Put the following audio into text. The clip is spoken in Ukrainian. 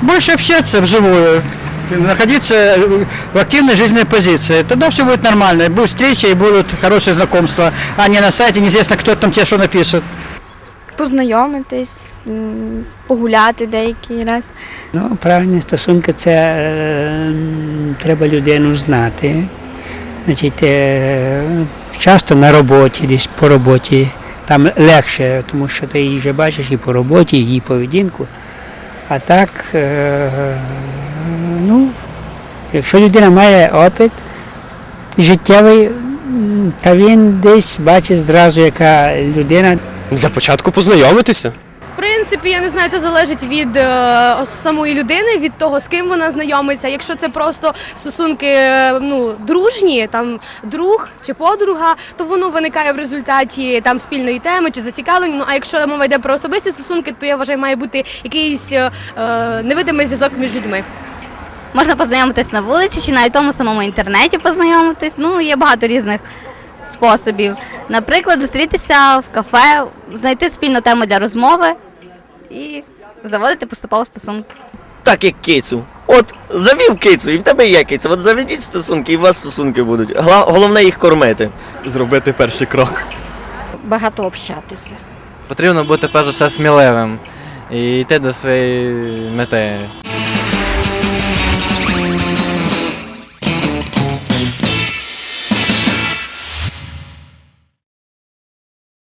побольше общаться вживую, находиться в активной жизненной позиции. Тогда все будет нормально. Будут встречи и будут хорошие знакомства, а не на сайте неизвестно, кто там тебе что напишет. познайомитись, погуляти деякий раз. Ну, правильні стосунки це е, треба людину знати. Значить, е, часто на роботі, десь по роботі, там легше, тому що ти її вже бачиш і по роботі, і її поведінку. А так, е, ну, якщо людина має опит життєвий, та він десь бачить зразу, яка людина Для початку познайомитися. Принципі, я не знаю, це залежить від е, самої людини, від того, з ким вона знайомиться. Якщо це просто стосунки е, ну, дружні, там друг чи подруга, то воно виникає в результаті там спільної теми чи зацікавлення. Ну а якщо мова йде про особисті стосунки, то я вважаю, має бути якийсь е, е, невидимий зв'язок між людьми. Можна познайомитись на вулиці чи в тому самому інтернеті познайомитись. Ну, є багато різних способів. Наприклад, зустрітися в кафе, знайти спільну тему для розмови і заводити поступово стосунки. так як кицю. От завів кицю, і в тебе є киця. От заведіть стосунки, і у вас стосунки будуть. Гла- Головне їх кормити. Зробити перший крок. багато общатися. Потрібно бути перш за все сміливим і йти до своєї мети.